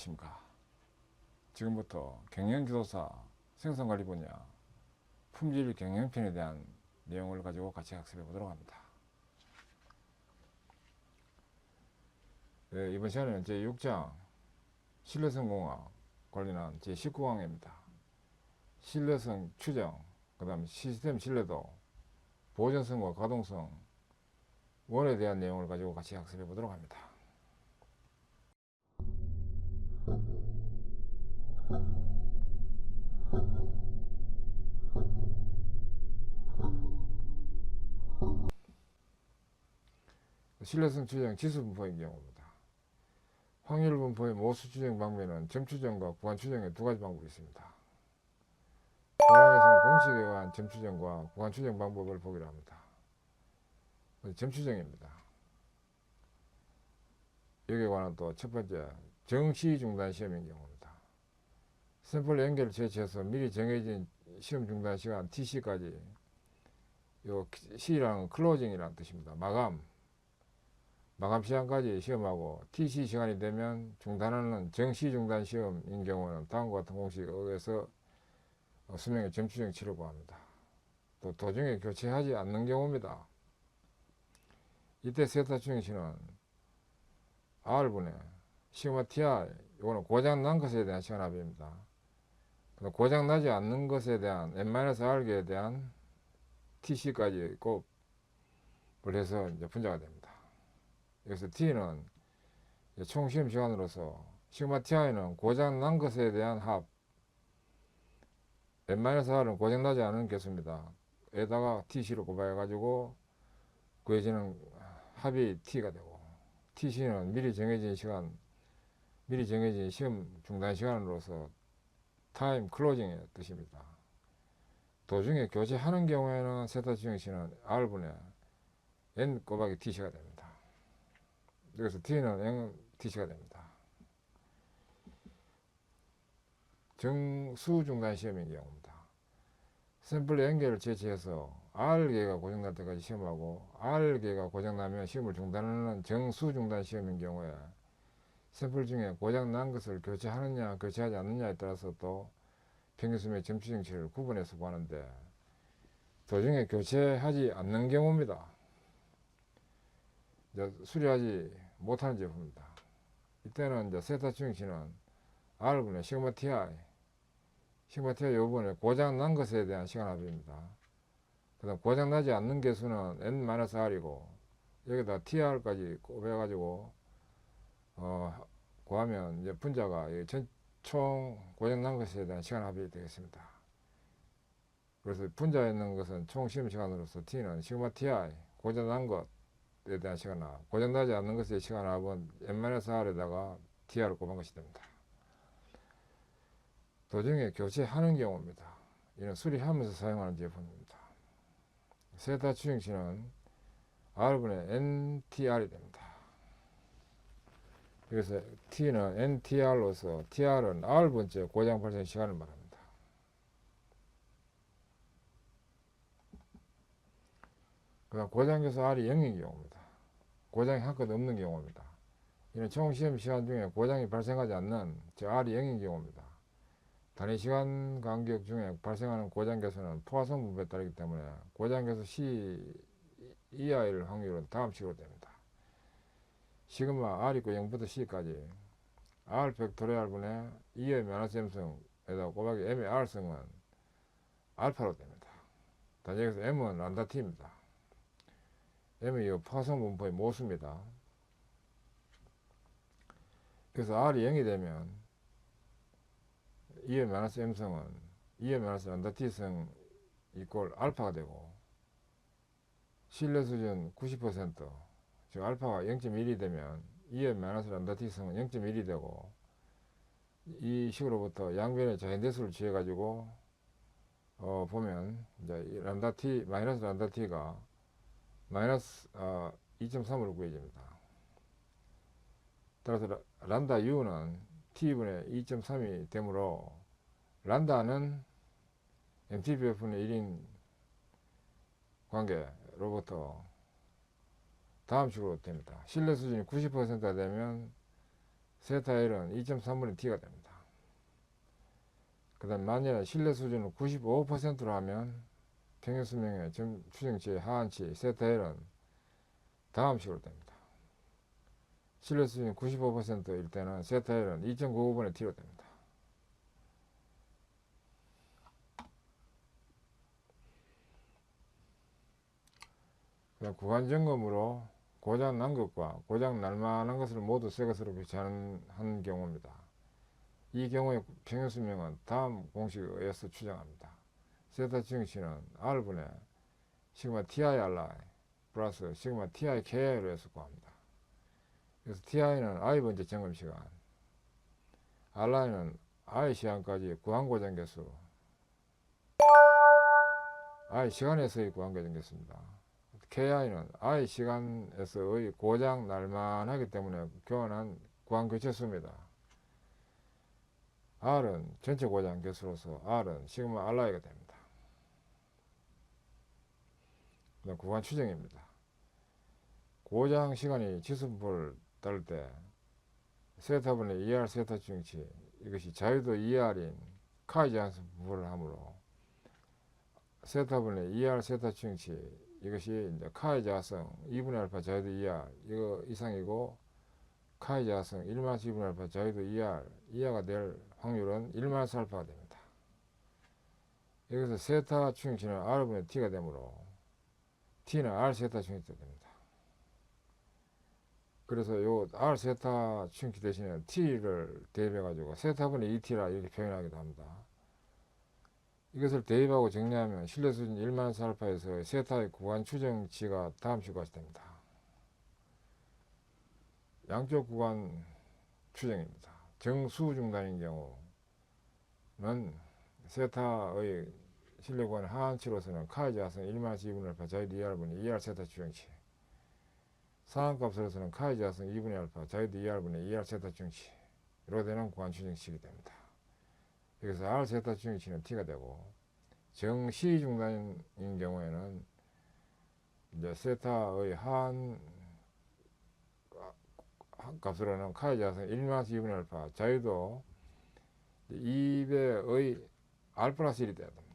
안녕하십니까. 지금부터 경영지도사 생산관리 분야 품질 경영편에 대한 내용을 가지고 같이 학습해 보도록 합니다. 네, 이번 시간에는 제6장 신뢰성 공학 관련한 제19강입니다. 신뢰성 추정, 그 다음 시스템 신뢰도, 보존성과 가동성, 원에 대한 내용을 가지고 같이 학습해 보도록 합니다. 신뢰성 추정 지수 분포의 경우입니다. 확률 분포의 모수 추정 방법에는 점 추정과 구간 추정의 두 가지 방법이 있습니다. 도량에서는 공식에 의한 점 추정과 구간 추정 방법을 보기로 합니다. 점 추정입니다. 여기에 관한 또 첫 번째 정시 중단 시험인 경우입니다. 샘플 연결 제시해서 미리 정해진 시험 중단 시간 TC까지 요 C라는 클로징이라는 뜻입니다. 마감 마감 시간까지 시험하고 TC 시간이 되면 중단하는 정시 중단 시험인 경우는 다음과 같은 공식에 의해서 어, 수명의 점추정 치료고 합니다. 또 도중에 교체하지 않는 경우입니다. 이때 세타 추정시는 R분의 시그마 TR 이거는 고장 난 것에 대한 시간 합의입니다. 고장 나지 않는 것에 대한 n-r에 대한 TC까지 곱을 해서 이제 분자가 됩니다. 여기서 T는 총 시험 시간으로서 시그마 TI는 고장 난 것에 대한 합 n-r은 고장 나지 않은 개수입니다. 에다가 TC로 곱해 가지고 구해지는 합이 T가 되고 TC는 미리 정해진 시간 미리 정해진 시험 중단 시간으로서 타임 클로징의 뜻입니다. 도중에 교체하는 경우에는 세타 지정 시는 R분의 N 곱하기 TC가 됩니다. 여기서 T는 N TC가 됩니다. 정수 중단 시험인 경우입니다. 샘플 연결을 제시해서 R계가 고장날 때까지 시험하고 R계가 고장나면 시험을 중단하는 정수 중단 시험인 경우에 샘플 중에 고장난 것을 교체하느냐 교체하지 않느냐에 따라서 또 평균수명의 점추정치를 구분해서 보는데 도중에 교체하지 않는 경우입니다. 이제 수리하지 못하는 제품입니다. 이때는 이제 세타 추정치는 R분의 시그마 TI 시그마 TI 요번에 고장 난 것에 대한 시간 합입니다. 그 다음 고장 나지 않는 개수는 N-R이고 여기다 TR까지 곱해가지고 어, 구하면 이제 분자가 전, 총 고장 난 것에 대한 시간 합이 되겠습니다. 그래서 분자에 있는 것은 총 시험 시간으로서 T는 시그마 TI 고장 난 것에 대한 시간 합, 고장 나지 않는 것의 시간 합은 N-R에다가 TR을 곱한 것이 됩니다. 도중에 교체하는 경우입니다. 이는 수리하면서 사용하는 제품입니다. 세타 추정시는 R분의 NTR이 됩니다. 그래서 T는 NTR로서 TR은 R번째 고장 발생 시간을 말합니다. 그 다음 고장계수 R이 0인 경우입니다. 고장이 한건 없는 경우입니다. 이는 총 시험 시간 중에 고장이 발생하지 않는 즉 R이 0인 경우입니다. 단위 시간 간격 중에 발생하는 고장 개수는 포화성 분배에 따르기 때문에 고장 개수 C 이하일 확률은 다음 식으로 됩니다. 시그마 R 있고 0부터 C까지 R 벡토리알분의 2의 마이너스 M성에다 곱하기 M의 R성은 알파로 됩니다. 단 여기서 M은 란다 T입니다. M이 이 포화성 분포의 모수입니다. 그래서 R이 0이 되면 2의 마이너스 m성은 2의 마이너스 란다 t성 이꼴 알파가 되고 신뢰 수준 90%, 즉 알파가 0.1이 되면 2의 마이너스 란다 t성은 0.1이 되고 이 식으로부터 양변의 자연대수를 취해 가지고 어 보면 이제 이 란다 t 마이너스 란다 t가 마이너스 어 2.3으로 구해집니다. 따라서 라- 란다 u는 t분의 2.3이 되므로 란다는 MTBF분의 1인 관계로부터 다음 식으로 됩니다. 신뢰 수준이 90%가 되면 세타 L은 2.3분의 T가 됩니다. 그 다음 만약에 신뢰 수준을 95%로 하면 평균 수명의 점 추정치의 하한치 세타 L은 다음 식으로 됩니다. 신뢰 수준이 95%일 때는 세타 L은 2.95분의 T로 됩니다. 구간 점검으로 고장 난 것과 고장 날 만한 것을 모두 새 것으로 교체하는 한 경우입니다. 이 경우의 평균 수명은 다음 공식에 의해서 추정합니다. 세타 증시는 R분의 시그마 TI RI 플러스 시그마 TI KI로 해서 구합니다. 그래서 TI는 I 번째 점검 시간, RI는 I 시간까지 구한 고장 개수, I 시간에서의 구한 고장 개수입니다. KI는 I 시간에서의 고장 날만하기 때문에 교환한 구한 교체 수입니다. R은 전체 고장 개수로서 R은 시그마 RI가 됩니다. 그다음 구간 추정입니다. 고장 시간이 지수분포를 따를 때 세타분의 ER 세타 중치 이것이 자유도 ER인 카이지안스 분포를 하므로 세타분의 ER 세타 중치 이것이 이제 카이 자성 2분의 알파 자유도 2R 이거 이상이고 카이 자성 1마스 2분의 알파 자유도 2R 이하가 될 확률은 1마스 알파가 됩니다. 여기서 세타 충치는 R분의 T가 되므로 T는 R 세타 충치 됩니다. 그래서 요 R 세타 충치 대신에 T를 대입해 가지고 세타분의 2T라 이렇게 표현하기도 합니다. 이것을 대입하고 정리하면 신뢰 수준 1만 알파에서 세타의 구간 추정치가 다음 식과 같이 됩니다. 양쪽 구간 추정입니다. 정수 중단인 경우는 세타의 구간 하한치로서는 카이자선 1만 2분의 알파 자유도 2R분의 2R 세타 추정치 상한값으로서는 카이자선 2분의 알파 자유도 2R분의 2R 세타 추정치로 되는 구간 추정치가 됩니다. 여기서 R 세타 중위치는 T가 되고 정시 중단인 경우에는 이제 세타의 한 값으로는 카이 자성 1마스 2분의 알파 자유도 2배의 R 플러스 1이 돼야 됩니다.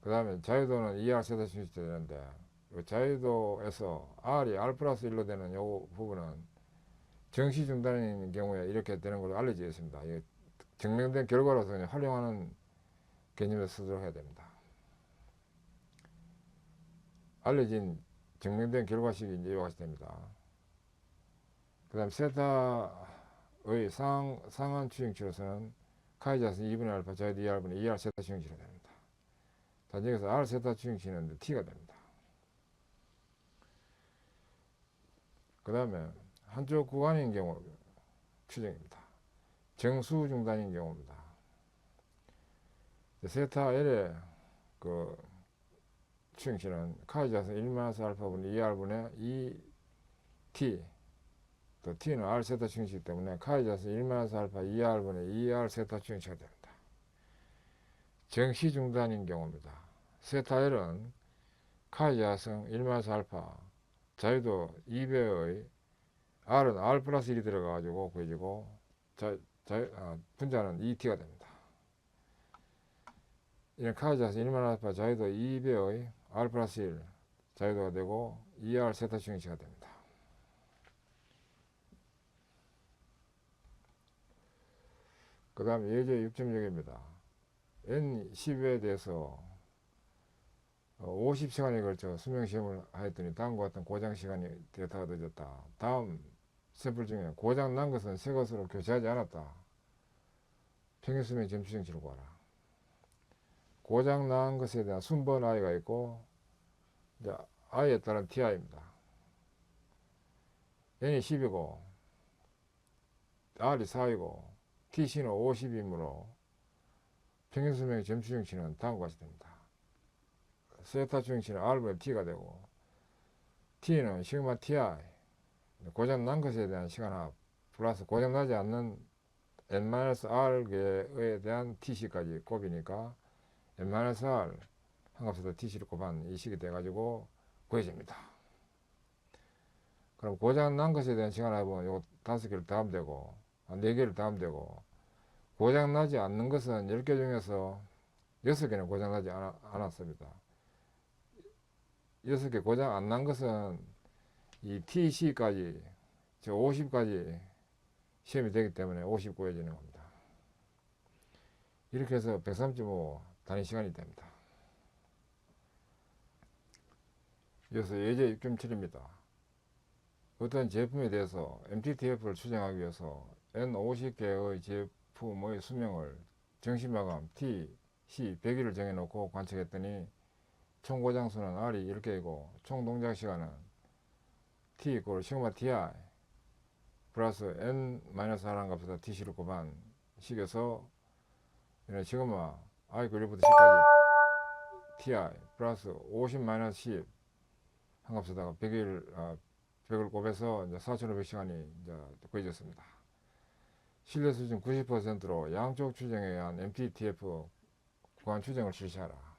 그 다음에 자유도는 2R 세타 중위치 되는데 이 자유도에서 R이 R 플러스 1로 되는 이 부분은 정시 중단인 경우에 이렇게 되는 걸로 알려져 있습니다. 증명된 결과로서 활용하는 개념에서 쓰도록 해야 됩니다. 알려진 증명된 결과식이 이제 이와 같이 됩니다. 그 다음 세타의 상, 상한 추정치로서는 카이자스 2분의 알파 자유도 2R분의 2R 세타 추정치로 됩니다. 여기서 R 세타 추정치는 T가 됩니다. 그 다음에 한쪽 구간인 경우 추정입니다. 정수 중단인 경우입니다. 세타 L의 그 추정치는 카이자선 1마스 알파분의 2R분의 2T 또 T는 R 세타 추정치이기 때문에 카이자선 1마스 알파 2R분의 2R 세타 추정치가 됩니다. 정시 중단인 경우입니다. 세타 L은 카이자선 1마스 알파 자유도 2배의 R은 R 플러스 1이 들어가가지고 구해지고 자, 자, 아, 분자는 ET가 됩니다. 이런 카이자스 1만 알파 자유도 2배의 R 플러스 1 자유도가 되고 ER 세타 중위치가 됩니다. 그 다음 예제 6.6입니다. N10에 대해서 50시간에 걸쳐 수명시험을 하였더니 다음과 같은 고장 시간이 데이터가 늦었다. 다음 샘플 중에 고장 난 것은 새 것으로 교체하지 않았다. 평균 수명 점수정치를 구하라. 고장 난 것에 대한 순번 i가 있고 이제 i에 따른 ti입니다. n이 10이고 r이 4이고 tc는 50이므로 평균 수명의 점수 정치는 다음과 같이 됩니다. 세타 중치는 r분의 t가 되고 t는 시그마 ti 고장 난 것에 대한 시간합 플러스 고장 나지 않는 n-r에 대한 tc까지 곱이니까 n-r 한 값에다 tc를 곱한 이 식이 돼가지고 구해집니다. 그럼 고장 난 것에 대한 시간 합은 요 다섯 개를 더하면 되고, 아, 네 개를 더하면 되고, 고장 나지 않는 것은 열개 중에서 여섯 개는 고장 나지 않아- 않았습니다. 여섯 개 고장 안 난 것은 이 TC까지, 저 50까지 시험이 되기 때문에 50 구해지는 겁니다. 이렇게 해서 135 단위 시간이 됩니다. 이어서 예제 6.7입니다. 어떤 제품에 대해서 MTTF를 추정하기 위해서 N50개의 제품의 수명을 정시마감 T, C 100일을 정해놓고 관측했더니 총 고장수는 R이 10개이고 총 동작 시간은 T 이꼴 시그마 TI 플러스 N-R한 값에다 TC를 곱한 식에서 이런 시그마 I 그 1부터 10까지 TI 플러스 50 10 한 값에다가 100일, 아, 100을 곱해서 이제 4,500시간이 이제 구해졌습니다. 신뢰 수준 90%로 양쪽 추정에 의한 MTTF 구간 추정을 실시하라.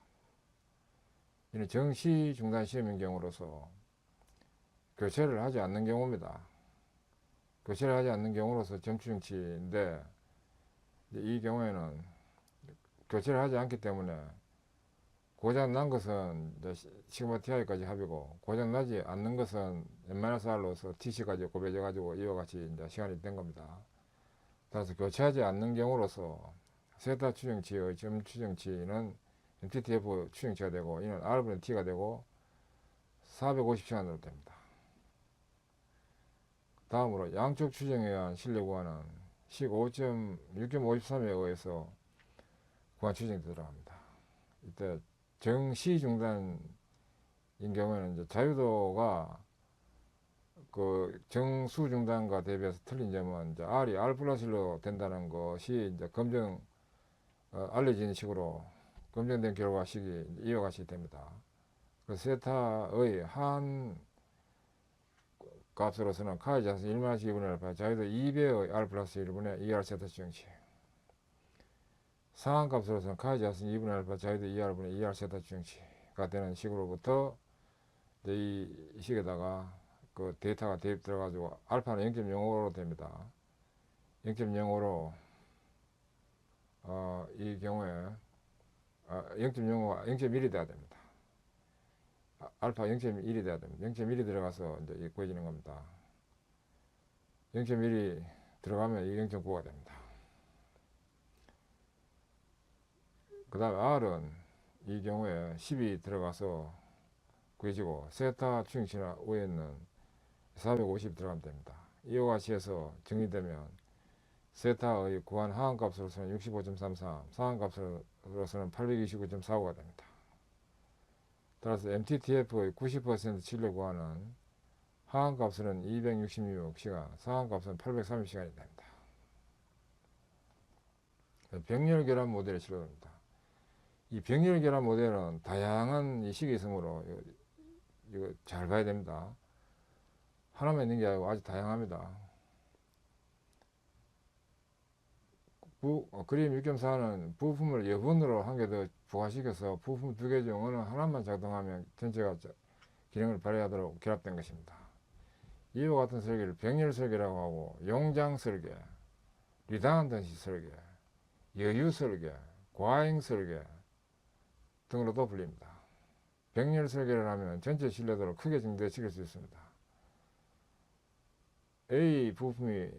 이는 정시 중단 시험인 경우로서 교체를 하지 않는 경우입니다. 교체를 하지 않는 경우로서 점추정치인데 이 경우에는 교체를 하지 않기 때문에 고장 난 것은 시그마 TI까지 합이고 고장 나지 않는 것은 N-R로서 TC까지 곱해져 가지고 이와 같이 이제 시간이 된 겁니다. 따라서 교체하지 않는 경우로서 세타 추정치의 점 추정치는 MTTF 추정치가 되고 이는 R분의 T가 되고 450시간으로 됩니다. 다음으로 양쪽 추정에 의한 신뢰 구간은 식 5.6.53에 의해서 구간 추정이 들어갑니다. 이때 정시 중단인 경우에는 이제 자유도가 그 정수 중단과 대비해서 틀린 점은 이제 R이 R 플러스로 된다는 것이 이제 검증 어, 알려진 식으로 검증된 이제 이와 같이 됩니다. 그 세타의 한 값으로서는 카이 자수 1마이너스 2분의 알파 자유도 2배의 R 플러스 1분의 2R 세타 주정식 상한 값으로서는 카이 자수 2분의 알파 자유도 2R분의 2R 세타 주정식가 되는 식으로부터 이제 이 식에다가 그 데이터가 대입 들어가지고 알파는 0.05로 됩니다. 0.05로 어, 이 경우에 아, 0.05가 0.1이 돼야 됩니다. 아, 알파 0.1이 돼야 됩니다. 0.1이 들어가서 이제 이 구해지는 겁니다. 0.1이 들어가면 이 0.9가 됩니다. 그 다음에 R은 이 경우에 10이 들어가서 구해지고 세타 추정치나 O에는 450 들어가면 됩니다. 이와 같이 해서 정리되면 세타의 구한 하한 값으로서는 65.33, 상한 값으로 서는 829.45가 됩니다. 따라서 MTTF의 90% 진료 구간은 하한 값은 266시간, 상한 값은 830시간이 됩니다. 병렬 결합 모델의 실험입니다. 이 병렬 결합 모델은 다양한 이 식이 있으므로 이거, 이거 잘 봐야 됩니다. 하나만 있는 게 아니고 아주 다양합니다. 부, 어, 그림 6.4는 부품을 여분으로 한 개 더 부과시켜서 부품 두 개 중 어느 하나만 작동하면 전체가 자- 기능을 발휘하도록 결합된 것입니다. 이와 같은 설계를 병렬 설계라고 하고 용장 설계, 리단던시 설계, 여유 설계, 과잉 설계 등으로도 불립니다. 병렬 설계를 하면 전체 신뢰도를 크게 증대시킬 수 있습니다. A 부품이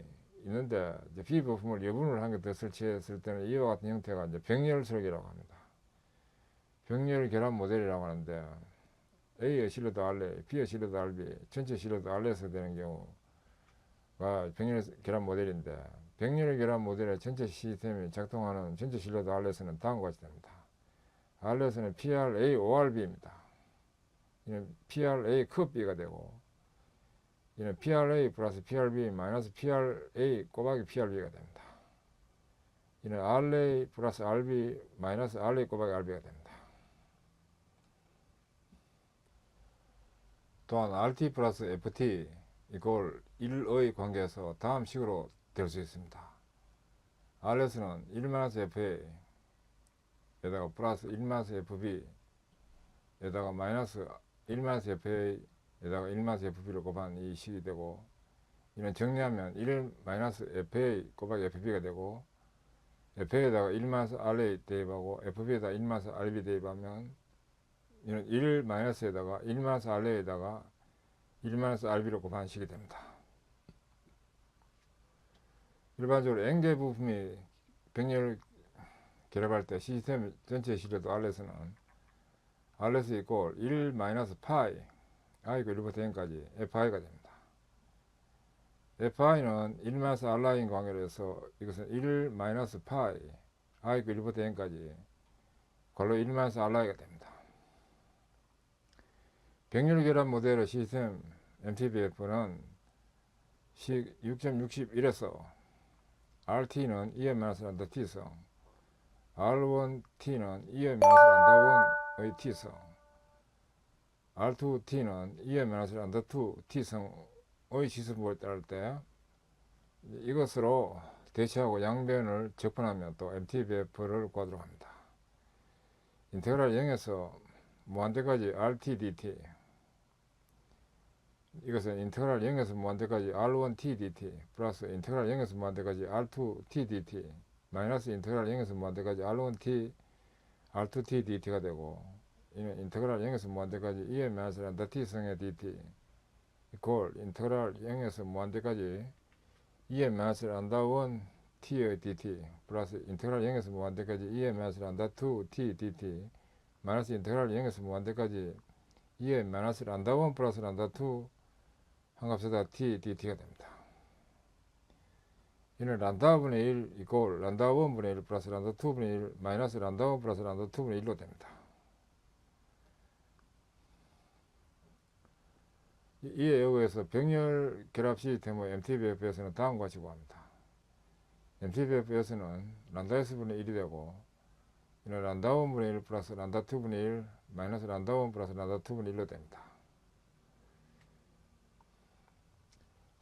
있는데 이제 B 부품을 여분을 한 개 더 설치했을 때는 이와 같은 형태가 이제 병렬 설계라고 합니다. 병렬 결합 모델이라고 하는데 A의 신뢰도 R에, B의 신뢰도 RB, 전체 신뢰도 R에서 되는 경우가 병렬 결합 모델인데 병렬 결합 모델의 전체 시스템이 작동하는 전체 신뢰도 R에서는 다음과 같이 됩니다. R에서는 PRA, ORB입니다. PRA 급 B가 되고 이는 PRA 플러스 PRB 마이너스 PRA 꼬박이 PRB가 됩니다. 이는 RA 플러스 RB 마이너스 RA 꼬박이 RB가 됩니다. 또한 RT 플러스 FT 이걸 1의 관계에서 다음 식으로 될 수 있습니다. R에서는 1 마이너스 FA 에다가 플러스 1 마이너스 FB 에다가 마이너스 1 마이너스 FA 에다가 1마스 FP를 곱한 이 식이 되고 이는 정리하면 1 마이너스 FA 곱하기 FB가 되고 FA에다가 1마스 RA 대입하고 FB에다 1마스 RB 대입하면 이는 1 마이너스에다가 1 마이너스 RA에다가 1 마이너스 RB로 곱한 식이 됩니다. 일반적으로 N개 부품이 병렬 결합할 때 시스템 전체 시료도 R에서는 RS 이꼴 1 마이너스 파이 I가 1부터 N까지 FI가 됩니다. FI는 1 마이너스 R라인 관계로 해서 이것은 1 마이너스 I가 1부터 N까지 걸로 1 마이너스 R라이가 됩니다. 병렬 결합 모델의 시스템 MTBF는 6.61에서 RT는 2의 마이너스 란다 T성 R1T는 2의 마이너스 란다 1의 T성 R2T는 2의 마이너스 란다 2 T성의 지수부를 따를 때 이것으로 대체하고 양변을 적분하면 또 MTBF를 구하도록 합니다. 인테그랄 0에서 무한대까지 RT, DT 이것은 인테그랄 0에서 무한대까지 R1t dt 플러스 인테그랄 0에서 무한대까지 R2t dt 마이너스 인테그랄 0에서 무한대까지 R1t R2t dt가 되고 이는 인테그랄 0에서 무한대까지 2의 마이너스 란다 t성의 dt 이꼴 인테그랄 0에서 무한대까지 2의 마이너스 란다 1 t의 dt 플러스 인테그랄 0에서 무한대까지 2의 마이너스 란다 2 t dt 마이너스 인테그랄 0에서 무한대까지 2의 마이너스 란다 1 플러스 란다 2 한 값에다 t, dt가 됩니다. 이는 란다 분의 1 이꼴 란다 1 분의 1 플러스 란다 2 분의 1 마이너스 란다 1 플러스 란다 2 분의 1로 됩니다. 이에 의해서 병렬 결합 시스템의 MTBF에서는 다음과 같이 구합니다. MTBF에서는 란다 S 분의 1이 되고 이는 란다 1 분의 1 플러스 란다 2 분의 1 마이너스 란다 1 플러스 란다 2 분의 1로 됩니다.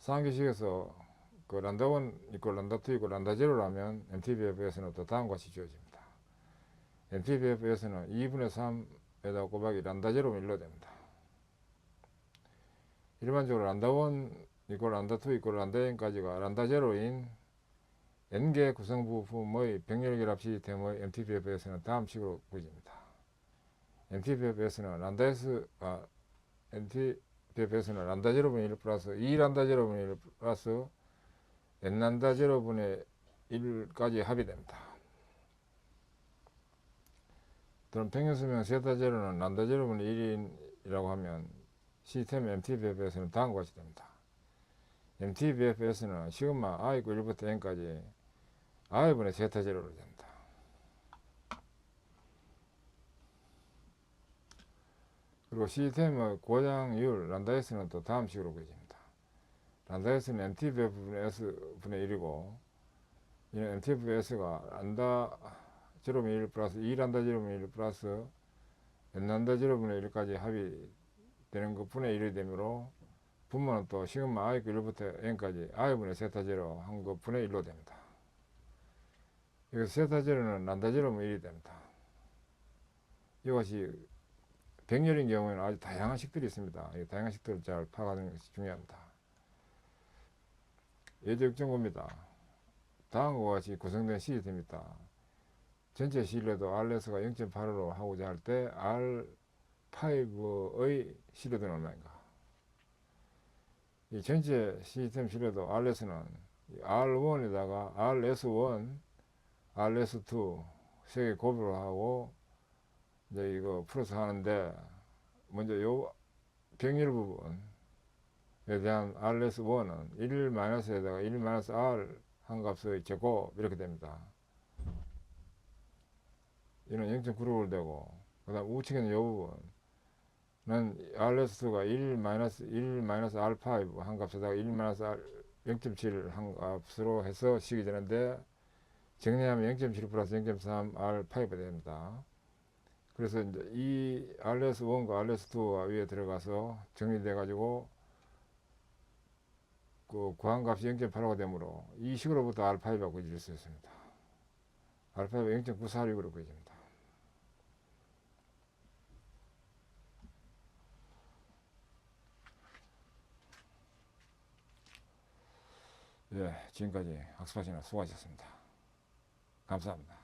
상기식에서 그 란다1 있고 란다2 있고 란다 0라면 MTBF에서는 또 다음과 같이 주어집니다. MTBF에서는 2분의 3에다 곱하기 란다0면 1로 됩니다. 일반적으로 란다1 있고 란다2 있고 란다0까지가 란다0인 n개 구성 부품의 병렬결합 시스템의 MTBF에서는 다음 식으로 구해집니다. MTBF에서는 란다S가 MT BF에서는 란다 제로분의 1 플러스 2 란다 제로분의 1 플러스 n 란다 제로분의 1까지 합의됩니다. 또는 평균수명 세타 제로는 란다 제로분의 1이라고 하면 시스템 MTBF에서는 다음과 같이 됩니다. MTBF에서는 시그마 i고 1부터 n까지 i분의 세타 제로로 됩니다. 그리고 시스템의 고장률 란다에스는 또 다음 식으로 그려집니다. 란다에스는 MTV분의 S분의 1이고 이는 MTVS가 란다 제로분의 1 플러스 2 란다 제로분의 1 플러스 n란다 제로분의 1까지 합의 되는 것 분의 1이 되므로 분모는 또 시그마 i 1부터 n까지 i분의 세타 제로 한 것 분의 1로 됩니다. 여기서 세타 제로는 란다 제로분의 1이 됩니다. 이것이 백열인 경우에는 아주 다양한 식들이 있습니다. 이 다양한 식들을 잘 파악하는 것이 중요합니다. 예적 정보입니다. 다음과 같이 구성된 시스템입니다. 전체 시일에도 RS가 0.85로 하고자 할 때 R5의 시료는 얼마인가? 이 전체 시스템 시료도 RS는 R1에다가 RS1, RS2 세 개 곱으로 하고 이제 이거 풀어서 하는데 먼저 요 병렬 부분에 대한 RS1은 1 마이너스에다가 1 마이너스 R 한 값의 제곱 이렇게 됩니다. 이는 0.96로 되고 그 다음 우측에는 요 부분 은 RS2가 1 마이너스 1 마이너스 R5 한 값에다가 1 마이너스 R 0.7한 값으로 해서 식이 되는데 정리하면 0.7 플러스 0.3 R5가 됩니다. 그래서 이제 이 RS1과 RS2가 위에 들어가서 정리돼 가지고 그 구한값이 0.85가 되므로 이 식으로부터 R5가 구해질 수 있습니다. R5가 0.946으로 구해집니다. 예, 지금까지 학습하시느라 수고하셨습니다. 감사합니다.